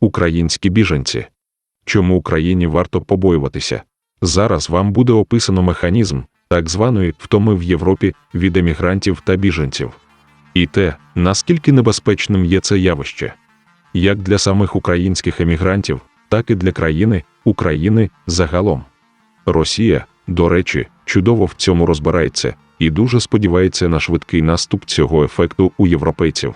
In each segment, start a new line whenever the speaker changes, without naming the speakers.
Українські біженці. Чому Україні варто побоюватися? Зараз вам буде описано механізм так званої втоми в Європі від емігрантів та біженців. І те, наскільки небезпечним є це явище, як для самих українських емігрантів, так і для країни України загалом. Росія, до речі, чудово в цьому розбирається і дуже сподівається на швидкий наступ цього ефекту у європейців.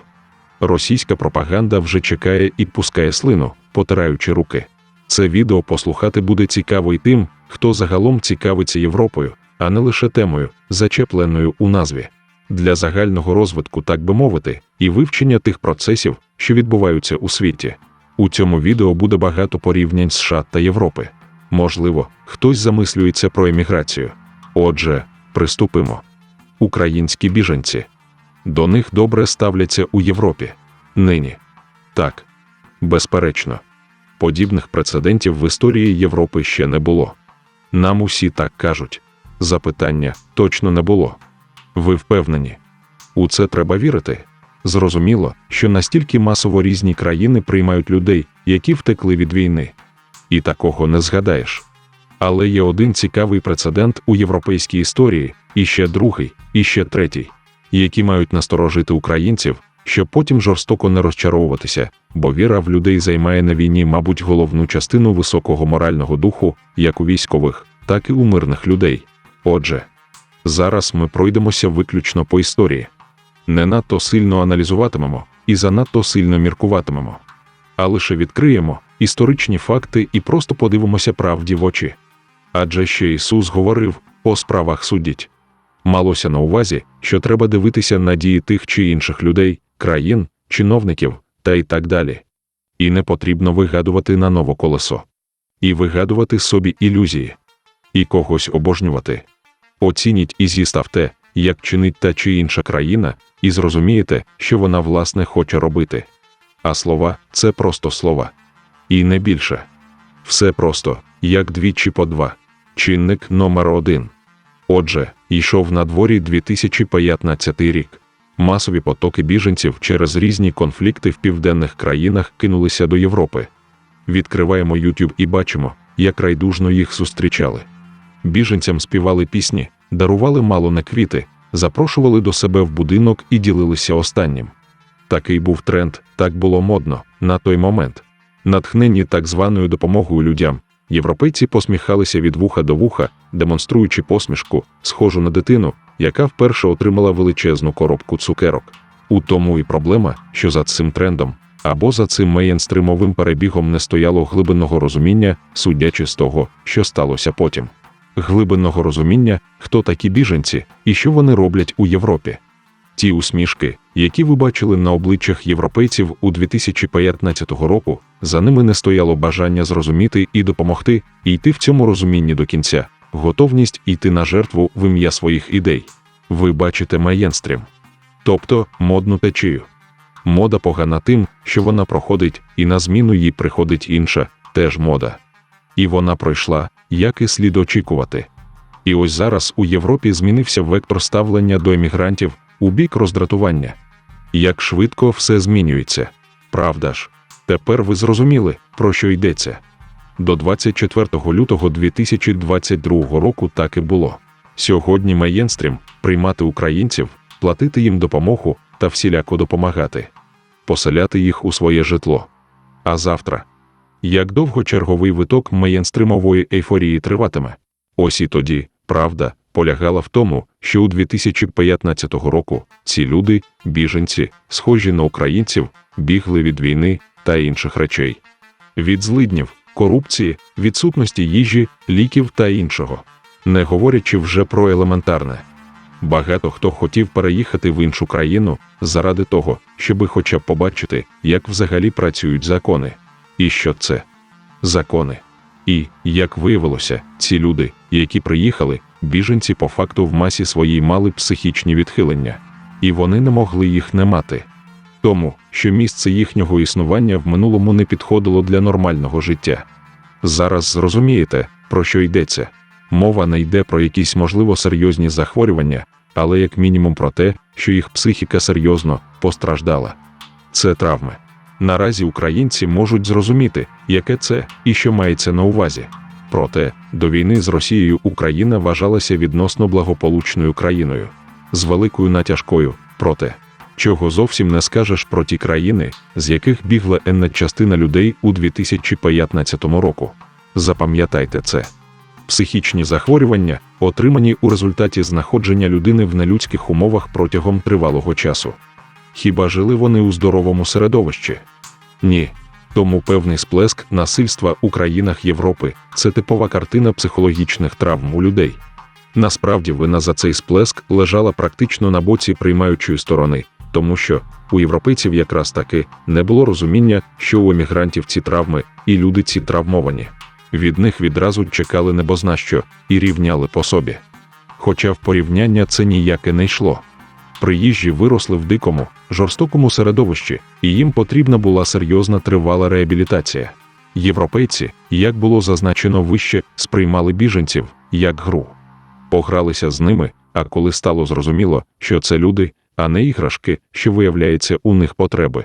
Російська пропаганда вже чекає і пускає слину, потираючи руки. Це відео послухати буде цікаво й тим, хто загалом цікавиться Європою, а не лише темою, зачепленою у назві. Для загального розвитку, так би мовити, і вивчення тих процесів, що відбуваються у світі. У цьому відео буде багато порівнянь США та Європи. Можливо, хтось замислюється про еміграцію. Отже, приступимо. Українські біженці. До них добре ставляться у Європі. Нині. Так. Безперечно. Подібних прецедентів в історії Європи ще не було. Нам усі так кажуть. Запитання точно не було. Ви впевнені? У це треба вірити. Зрозуміло, що настільки масово різні країни приймають людей, які втекли від війни. І такого не згадаєш. Але є один цікавий прецедент у європейській історії, і ще другий, і ще третій, які мають насторожити українців, щоб потім жорстоко не розчаровуватися, бо віра в людей займає на війні, мабуть, головну частину високого морального духу, як у військових, так і у мирних людей. Отже, зараз ми пройдемося виключно по історії. Не надто сильно аналізуватимемо і занадто сильно міркуватимемо, а лише відкриємо історичні факти і просто подивимося правді в очі. Адже ще Ісус говорив по справах судіть. Малося на увазі, що треба дивитися на дії тих чи інших людей, країн, чиновників та й так далі. І не потрібно вигадувати на ново колесо. І вигадувати собі ілюзії, і когось обожнювати. Оцініть і зіставте, як чинить та чи інша країна, і зрозумієте, що вона власне хоче робити. А слова це просто слова. І не більше. Все просто, як двічі по два. Чинник номер один. Отже, йшов на дворі 2015 рік. Масові потоки біженців через різні конфлікти в південних країнах кинулися до Європи. Відкриваємо YouTube і бачимо, як райдужно їх зустрічали. Біженцям співали пісні, дарували мало не квіти, запрошували до себе в будинок і ділилися останнім. Такий був тренд, так було модно на той момент. Натхнені так званою допомогою людям, європейці посміхалися від вуха до вуха, демонструючи посмішку, схожу на дитину, яка вперше отримала величезну коробку цукерок. У тому і проблема, що за цим трендом або за цим мейнстримовим перебігом не стояло глибинного розуміння, судячи з того, що сталося потім. Глибинного розуміння, хто такі біженці і що вони роблять у Європі. Ті усмішки, які ви бачили на обличчях європейців у 2015 року, за ними не стояло бажання зрозуміти і допомогти, і йти в цьому розумінні до кінця, готовність йти на жертву в ім'я своїх ідей. Ви бачите мейнстрім. Тобто модну течію. Мода погана тим, що вона проходить, і на зміну їй приходить інша, теж мода. І вона пройшла, як і слід очікувати. І ось зараз у Європі змінився вектор ставлення до емігрантів у бік роздратування. Як швидко все змінюється. Правда ж, тепер ви зрозуміли, про що йдеться. До 24 лютого 2022 року так і було. Сьогодні мейнстрім приймати українців, платити їм допомогу та всіляко допомагати, поселяти їх у своє житло. А завтра як довго черговий виток мейнстримової ейфорії триватиме? Ось і тоді, правда, полягала в тому, що у 2015 року ці люди, біженці, схожі на українців, бігли від війни та інших речей, від злиднів, корупції, відсутності їжі, ліків та іншого, не говорячи вже про елементарне. Багато хто хотів переїхати в іншу країну заради того, щоби хоча б побачити, як взагалі працюють закони. І що це? Закони. І, як виявилося, ці люди, які приїхали, біженці по факту в масі своїй мали психічні відхилення, і вони не могли їх не мати. Тому, що місце їхнього існування в минулому не підходило для нормального життя. Зараз зрозумієте, про що йдеться. Мова не йде про якісь можливо серйозні захворювання, але як мінімум про те, що їх психіка серйозно постраждала. Це травми. Наразі українці можуть зрозуміти, яке це і що мається на увазі. Проте, до війни з Росією Україна вважалася відносно благополучною країною з великою натяжкою, проте, чого зовсім не скажеш про ті країни, з яких бігла енна частина людей у 2015 року. Запам'ятайте це. Психічні захворювання, отримані у результаті знаходження людини в нелюдських умовах протягом тривалого часу. Хіба жили вони у здоровому середовищі? Ні. Тому певний сплеск насильства у країнах Європи це типова картина психологічних травм у людей. Насправді вина за цей сплеск лежала практично на боці приймаючої сторони, тому що у європейців якраз таки не було розуміння, що у емігрантів ці травми і люди ці травмовані. Від них відразу чекали небознащо і рівняли по собі. Хоча в порівняння це ніяке не йшло. Приїжджі виросли в дикому, жорстокому середовищі, і їм потрібна була серйозна тривала реабілітація. Європейці, як було зазначено вище, сприймали біженців як гру. Погралися з ними, а коли стало зрозуміло, що це люди, а не іграшки, що виявляється у них потреби.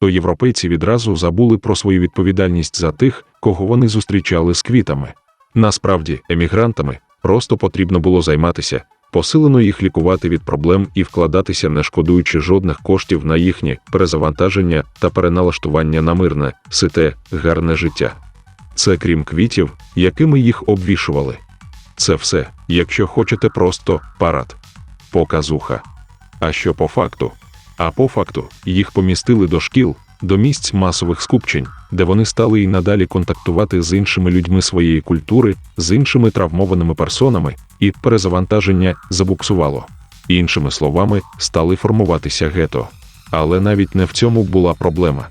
То європейці відразу забули про свою відповідальність за тих, кого вони зустрічали з квітами. Насправді, емігрантами просто потрібно було займатися, посилено їх лікувати від проблем і вкладатися, не шкодуючи жодних коштів на їхнє перезавантаження та переналаштування на мирне, сите, гарне життя. Це крім квітів, якими їх обвішували. Це все, якщо хочете просто парад. Показуха. А що по факту? А по факту їх помістили до шкіл, до місць масових скупчень, де вони стали і надалі контактувати з іншими людьми своєї культури, з іншими травмованими персонами, і перезавантаження забуксувало. Іншими словами, стали формуватися гето. Але навіть не в цьому була проблема.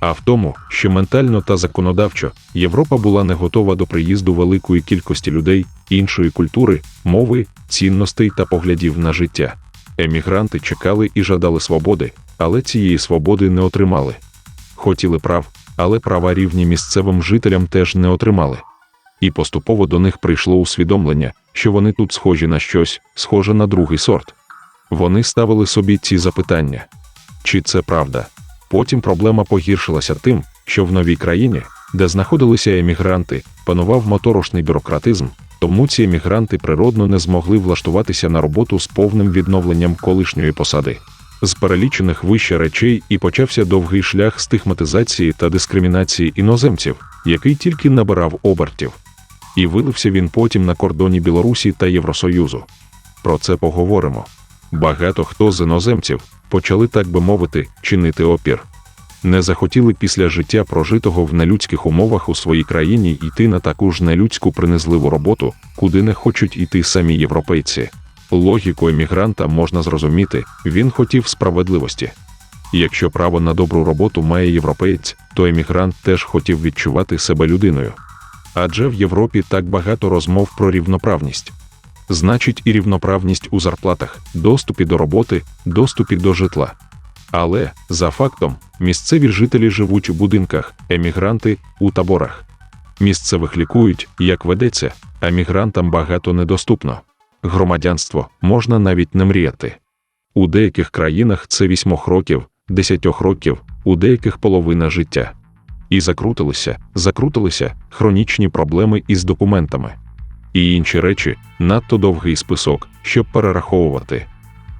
А в тому, що ментально та законодавчо Європа була не готова до приїзду великої кількості людей, іншої культури, мови, цінностей та поглядів на життя. Емігранти чекали і жадали свободи, але цієї свободи не отримали. Хотіли прав, але права рівні місцевим жителям теж не отримали. І поступово до них прийшло усвідомлення, що вони тут схожі на щось, схоже на другий сорт. Вони ставили собі ці запитання: чи це правда? Потім проблема погіршилася тим, що в новій країні, де знаходилися емігранти, панував моторошний бюрократизм, тому ці емігранти природно не змогли влаштуватися на роботу з повним відновленням колишньої посади. З перелічених вище речей і почався довгий шлях стигматизації та дискримінації іноземців, який тільки набирав обертів. І вилився він потім на кордоні Білорусі та Євросоюзу. Про це поговоримо. Багато хто з іноземців почали, так би мовити, чинити опір. Не захотіли після життя прожитого в нелюдських умовах у своїй країні йти на таку ж нелюдську принизливу роботу, куди не хочуть йти самі європейці. Логіку емігранта можна зрозуміти, він хотів справедливості. Якщо право на добру роботу має європеєць, то емігрант теж хотів відчувати себе людиною. Адже в Європі так багато розмов про рівноправність. Значить, і рівноправність у зарплатах, доступі до роботи, доступі до житла. Але, за фактом, місцеві жителі живуть у будинках, емігранти у таборах. Місцевих лікують, як ведеться, а мігрантам багато недоступно. Громадянство можна навіть не мріяти. У деяких країнах це 8 років, 10 років, у деяких половина життя. І закрутилися, закрутилися хронічні проблеми із документами. І інші речі надто довгий список, щоб перераховувати.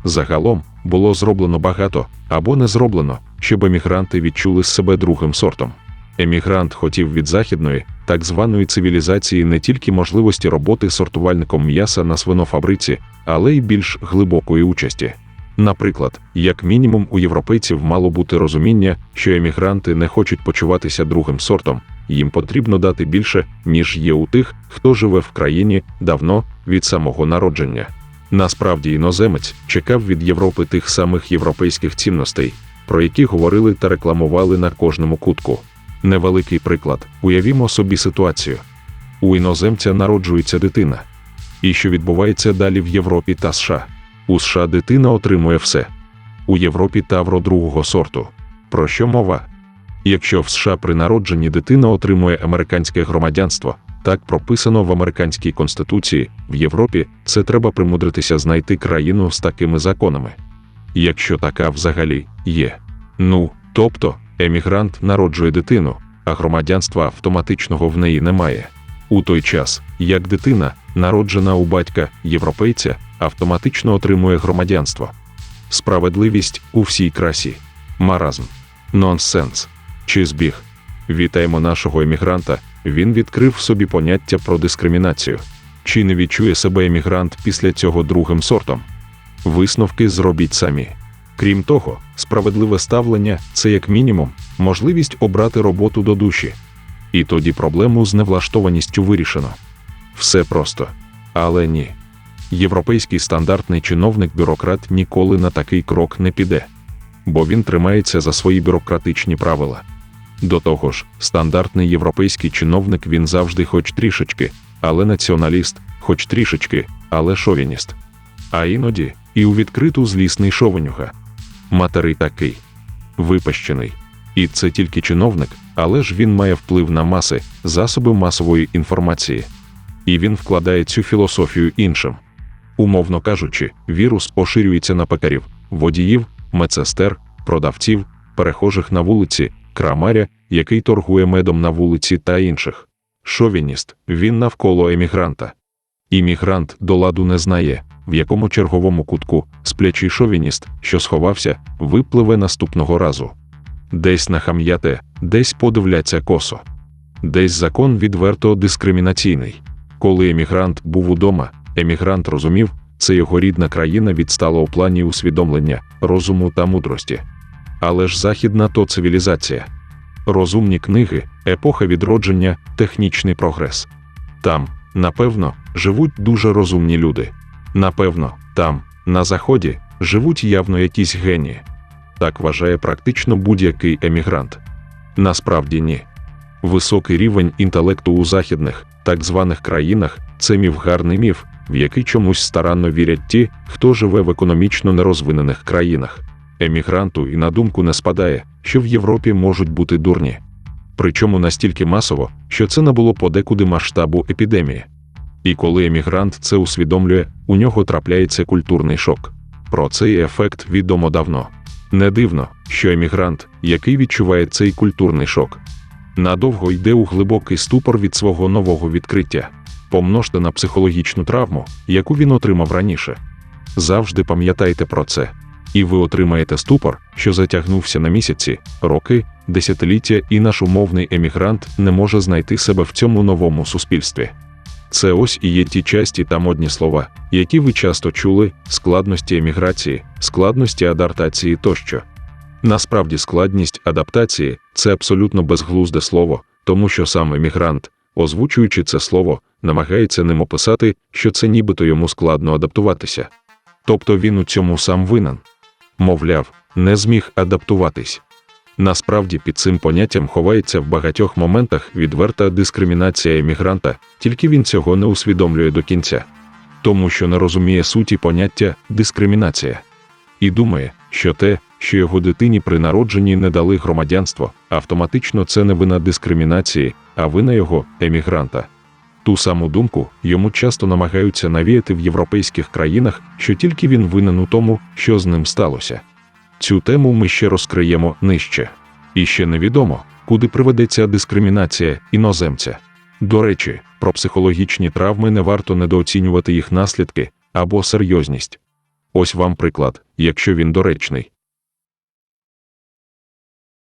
Загалом було зроблено багато або не зроблено, щоб емігранти відчули себе другим сортом. Емігрант хотів від західної, так званої цивілізації не тільки можливості роботи сортувальником м'яса на свинофабриці, але й більш глибокої участі. Наприклад, як мінімум у європейців мало бути розуміння, що емігранти не хочуть почуватися другим сортом, їм потрібно дати більше, ніж є у тих, хто живе в країні давно від самого народження. Насправді іноземець чекав від Європи тих самих європейських цінностей, про які говорили та рекламували на кожному кутку. Невеликий приклад, уявімо собі ситуацію. У іноземця народжується дитина. І що відбувається далі в Європі та США? У США дитина отримує все. У Європі тавро другого сорту. Про що мова? Якщо в США при народженні дитина отримує американське громадянство, так прописано в американській конституції, в Європі це треба примудритися знайти країну з такими законами. Якщо така взагалі є. Ну, тобто, Емігрант народжує дитину, а громадянства автоматичного в неї немає. У той час, як дитина, народжена у батька європейця, автоматично отримує громадянство. Справедливість у всій красі. Маразм. Нонсенс. Чи збіг. Вітаємо нашого емігранта. Він відкрив собі поняття про дискримінацію. Чи не відчує себе емігрант після цього другим сортом? Висновки зробіть самі. Крім того, справедливе ставлення це як мінімум можливість обрати роботу до душі. І тоді проблему з невлаштованістю вирішено. Все просто. Але ні. Європейський стандартний чиновник-бюрократ ніколи на такий крок не піде, бо він тримається за свої бюрократичні правила. До того ж, стандартний європейський чиновник він завжди хоч трішечки, але націоналіст, хоч трішечки, але шовініст. А іноді і у відкриту злісний шовенюга. Материй такий випащений. І це тільки чиновник, але ж він має вплив на маси, засоби масової інформації. І він вкладає цю філософію іншим. Умовно кажучи, вірус поширюється на пекарів, водіїв, медсестер, продавців, перехожих на вулиці, крамаря, який торгує медом на вулиці та інших. Шовініст він навколо емігранта. Іммігрант до ладу не знає, в якому черговому кутку сплячий шовініст, що сховався, випливе наступного разу. Десь нахам'яте, десь подивляться косо. Десь закон відверто дискримінаційний. Коли емігрант був удома, емігрант розумів, це його рідна країна відстала у плані усвідомлення, розуму та мудрості. Але ж західна то цивілізація. Розумні книги, епоха відродження, технічний прогрес. Там, напевно, живуть дуже розумні люди. Напевно, там, на заході, живуть явно якісь генії. Так вважає практично будь-який емігрант. Насправді ні. Високий рівень інтелекту у західних, так званих країнах це міф гарний міф, в який чомусь старанно вірять ті, хто живе в економічно нерозвинених країнах. Емігранту і на думку не спадає, що в Європі можуть бути дурні. Причому настільки масово, що це набуло подекуди масштабу епідемії. І коли емігрант це усвідомлює, у нього трапляється культурний шок. Про цей ефект відомо давно. Не дивно, що емігрант, який відчуває цей культурний шок, надовго йде у глибокий ступор від свого нового відкриття, помножте на психологічну травму, яку він отримав раніше. Завжди пам'ятайте про це, і ви отримаєте ступор, що затягнувся на місяці, роки, десятиліття, і наш умовний емігрант не може знайти себе в цьому новому суспільстві. Це ось і є ті часті та модні слова, які ви часто чули: складності еміграції, складності адаптації тощо. Насправді, складність адаптації це абсолютно безглузде слово, тому що сам емігрант, озвучуючи це слово, намагається ним описати, що це нібито йому складно адаптуватися. Тобто він у цьому сам винен. Мовляв, не зміг адаптуватись. Насправді під цим поняттям ховається в багатьох моментах відверта дискримінація емігранта, тільки він цього не усвідомлює до кінця, тому що не розуміє суті поняття дискримінація і думає, що те, що його дитині при народженні не дали громадянство, автоматично це не вина дискримінації, а вина його емігранта. Ту саму думку йому часто намагаються навіяти в європейських країнах, що тільки він винен у тому, що з ним сталося. Цю тему ми ще розкриємо нижче. І ще невідомо, куди приведеться дискримінація іноземця. До речі, про психологічні травми не варто недооцінювати їх наслідки або серйозність. Ось вам приклад, якщо він доречний.